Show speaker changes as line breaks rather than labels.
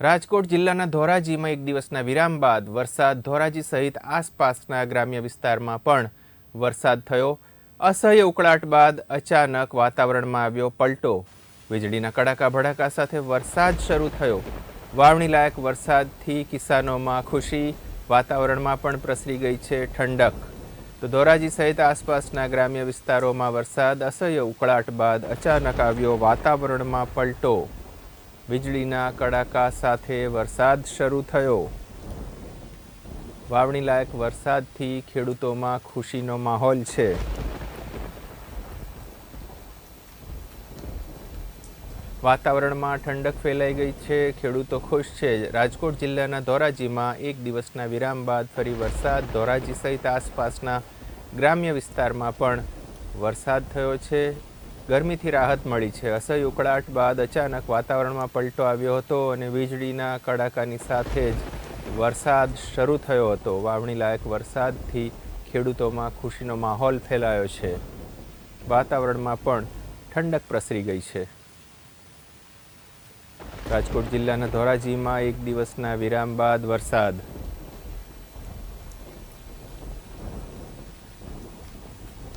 રાજકોટ જિલ્લાના ધોરાજીમાં એક દિવસના વિરામ બાદ વરસાદ ધોરાજી સહિત આસપાસના ગ્રામ્ય વિસ્તારમાં પણ વરસાદ થયો. અસહ્ય ઉકળાટ બાદ અચાનક વાતાવરણમાં આવ્યો પલટો. વીજળીના કડાકા ભડાકા સાથે વરસાદ શરૂ થયો. વાવણી લાયક વરસાદથી કિસાનોમાં ખુશી, વાતાવરણમાં પણ પ્રસરી ગઈ છે ઠંડક. તો ધોરાજી સહિત આસપાસના ગ્રામ્ય વિસ્તારોમાં વરસાદ, અસહ્ય ઉકળાટ બાદ અચાનક આવ્યો વાતાવરણમાં પલટો. વીજળીના કડાકા સાથે વરસાદ શરૂ થયો. વાવણી લાયક વરસાદથી ખેડૂતોમાં ખુશીનો માહોલ છે. વાતાવરણમાં ઠંડક ફેલાઈ ગઈ છે, ખેડૂતો ખુશ છે. રાજકોટ જિલ્લાના ધોરાજીમાં એક દિવસના વિરામ બાદ ફરી વરસાદ. ધોરાજી સહિત આસપાસના ગ્રામ્ય વિસ્તારમાં પણ વરસાદ થયો છે. ગરમીથી રાહત મળી છે. અસહ્ય ઉકળાટ બાદ અચાનક વાતાવરણમાં પલટો આવ્યો હતો અને વીજળીના કડાકાની સાથે જ વરસાદ શરૂ થયો હતો. વાવણી લાયક વરસાદથી ખેડૂતોમાં ખુશીનો માહોલ ફેલાયો છે. વાતાવરણમાં પણ ઠંડક પ્રસરી ગઈ છે. રાજકોટ જિલ્લાના ધોરાજીમાં એક દિવસના વિરામ બાદ વરસાદ